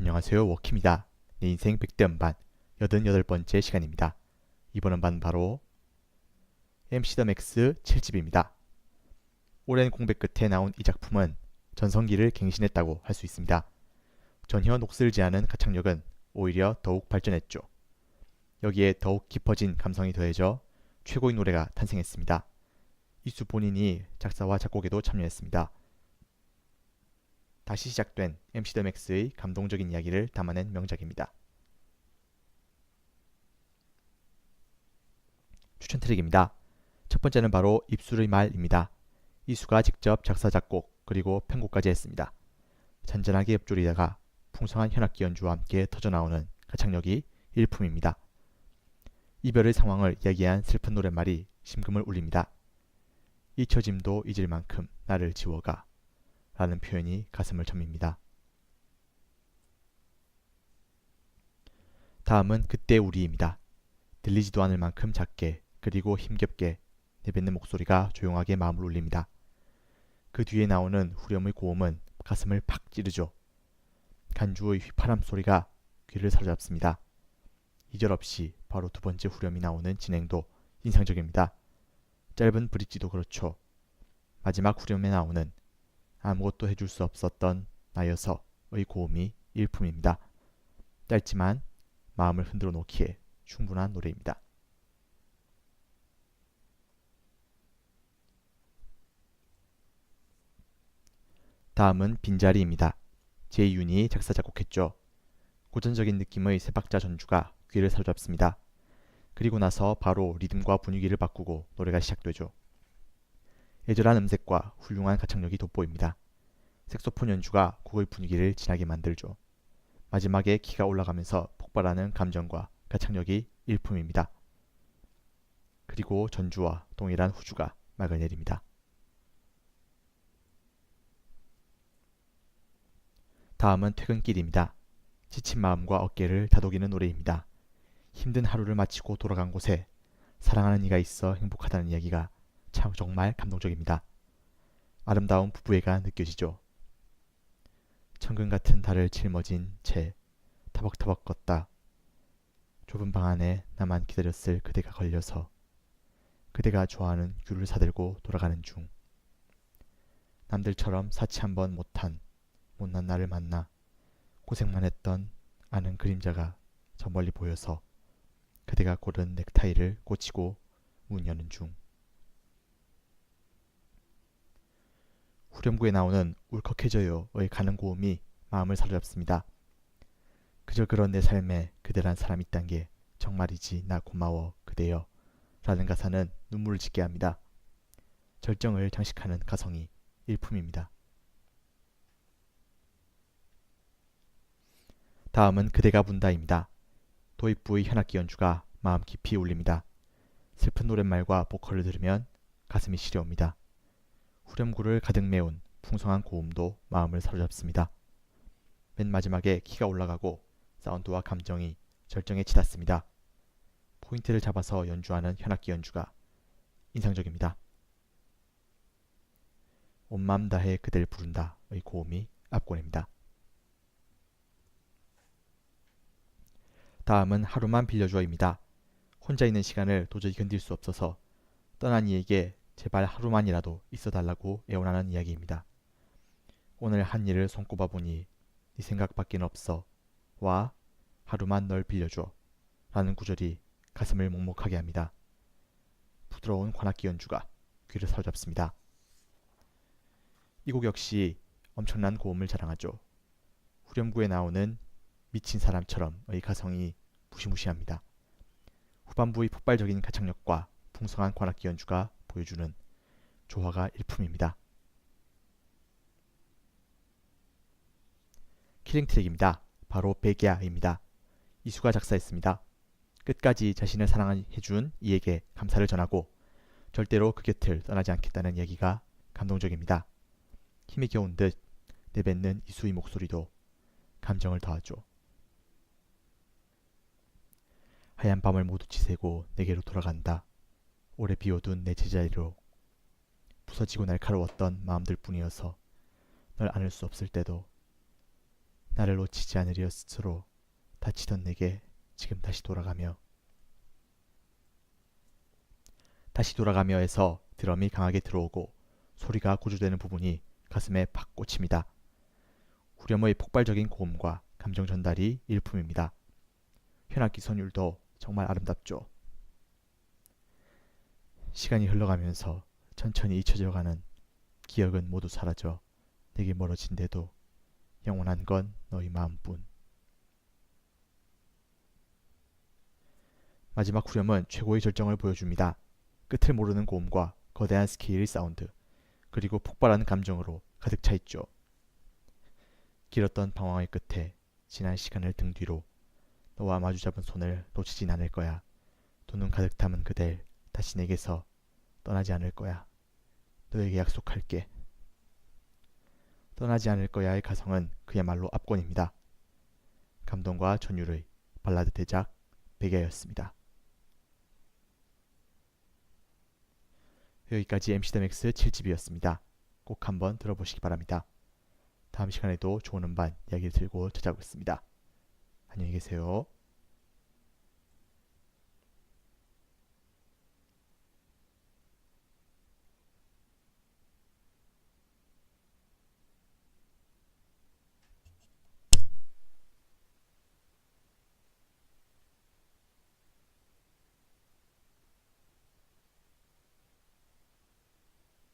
안녕하세요 워키입니다. 내 인생 100대 음반 88번째 시간입니다. 이번 음반 바로 MC 더 맥스 7집입니다. 오랜 공백 끝에 나온 이 작품은 전성기를 갱신했다고 할 수 있습니다. 전혀 녹슬지 않은 가창력은 오히려 더욱 발전했죠. 여기에 더욱 깊어진 감성이 더해져 최고의 노래가 탄생했습니다. 이수 본인이 작사와 작곡에도 참여했습니다. 다시 시작된 MC 더 맥스의 감동적인 이야기를 담아낸 명작입니다. 추천 트랙입니다. 첫 번째는 바로 입술의 말입니다. 이수가 직접 작사 작곡 그리고 편곡까지 했습니다. 잔잔하게 엽조리다가 풍성한 현악기 연주와 함께 터져나오는 가창력이 일품입니다. 이별의 상황을 이야기한 슬픈 노랫말이 심금을 울립니다. 잊혀짐도 잊을 만큼 나를 지워가 라는 표현이 가슴을 점입니다. 다음은 그때 우리입니다. 들리지도 않을 만큼 작게 그리고 힘겹게 내뱉는 목소리가 조용하게 마음을 울립니다. 그 뒤에 나오는 후렴의 고음은 가슴을 팍 찌르죠. 간주의 휘파람 소리가 귀를 사로잡습니다. 이절 없이 바로 두 번째 후렴이 나오는 진행도 인상적입니다. 짧은 브릿지도 그렇죠. 마지막 후렴에 나오는 아무것도 해줄 수 없었던 나여서의 고음이 일품입니다. 짧지만 마음을 흔들어 놓기에 충분한 노래입니다. 다음은 빈자리입니다. 제이윤이 작사 작곡했죠. 고전적인 느낌의 세 박자 전주가 귀를 사로잡습니다. 그리고 나서 바로 리듬과 분위기를 바꾸고 노래가 시작되죠. 애절한 음색과 훌륭한 가창력이 돋보입니다. 색소폰 연주가 곡의 분위기를 진하게 만들죠. 마지막에 키가 올라가면서 폭발하는 감정과 가창력이 일품입니다. 그리고 전주와 동일한 후주가 막을 내립니다. 다음은 퇴근길입니다. 지친 마음과 어깨를 다독이는 노래입니다. 힘든 하루를 마치고 돌아간 곳에 사랑하는 이가 있어 행복하다는 이야기가 참 정말 감동적입니다. 아름다운 부부애가 느껴지죠. 천근 같은 달을 짊어진 채 타벅타벅 걷다. 좁은 방 안에 나만 기다렸을 그대가 걸려서 그대가 좋아하는 귤을 사들고 돌아가는 중 남들처럼 사치 한번 못한 못난 나를 만나 고생만 했던 아는 그림자가 저 멀리 보여서 그대가 고른 넥타이를 꽂히고 문 여는 중 후렴구에 나오는 울컥해져요의 가는 고음이 마음을 사로잡습니다. 그저 그런 내 삶에 그대란 사람 있단 게 정말이지 나 고마워 그대여 라는 가사는 눈물을 짓게 합니다. 절정을 장식하는 가성이 일품입니다. 다음은 그대가 분다입니다. 도입부의 현악기 연주가 마음 깊이 울립니다. 슬픈 노랫말과 보컬을 들으면 가슴이 시려옵니다. 후렴구를 가득 메운 풍성한 고음도 마음을 사로잡습니다. 맨 마지막에 키가 올라가고 사운드와 감정이 절정에 치닫습니다. 포인트를 잡아서 연주하는 현악기 연주가 인상적입니다. 온맘 다해 그댈 부른다의 고음이 앞권입니다. 다음은 하루만 빌려줘입니다. 혼자 있는 시간을 도저히 견딜 수 없어서 떠난 이에게 제발 하루만이라도 있어달라고 애원하는 이야기입니다. 오늘 한 일을 손꼽아 보니 네 생각밖엔 없어. 와 하루만 널 빌려줘. 라는 구절이 가슴을 먹먹하게 합니다. 부드러운 관악기 연주가 귀를 사로잡습니다. 이 곡 역시 엄청난 고음을 자랑하죠. 후렴구에 나오는 미친 사람처럼의 가성이 무시무시합니다. 후반부의 폭발적인 가창력과 풍성한 관악기 연주가 보여주는 조화가 일품입니다. 킬링 트랙입니다. 바로 백야입니다. 이수가 작사했습니다. 끝까지 자신을 사랑해준 이에게 감사를 전하고 절대로 그 곁을 떠나지 않겠다는 이야기가 감동적입니다. 힘이 겨운 듯 내뱉는 이수의 목소리도 감정을 더하죠. 하얀 밤을 모두 지새고 내게로 돌아간다. 오래 비워둔 내 제자리로 부서지고 날카로웠던 마음들 뿐이어서 널 안을 수 없을 때도 나를 놓치지 않으려 스스로 다치던 내게 지금 다시 돌아가며 다시 돌아가며에서 드럼이 강하게 들어오고 소리가 고조되는 부분이 가슴에 팍 꽂힙니다. 후렴의 폭발적인 고음과 감정 전달이 일품입니다. 현악기 선율도 정말 아름답죠. 시간이 흘러가면서 천천히 잊혀져가는 기억은 모두 사라져 내게 멀어진데도 영원한 건 너희 마음뿐. 마지막 후렴은 최고의 절정을 보여줍니다. 끝을 모르는 고음과 거대한 스케일의 사운드, 그리고 폭발하는 감정으로 가득 차 있죠. 길었던 방황의 끝에 지난 시간을 등 뒤로 너와 마주 잡은 손을 놓치진 않을 거야. 두 눈 가득 담은 그댈 다시 내게서 떠나지 않을 거야. 너에게 약속할게. 떠나지 않을 거야의 가성은 그야말로 압권입니다. 감동과 전율의 발라드 대작 백야였습니다. 여기까지 MC 더맥스 7집이었습니다. 꼭 한번 들어보시기 바랍니다. 다음 시간에도 좋은 음반 이야기를 들고 찾아오겠습니다. 안녕히 계세요.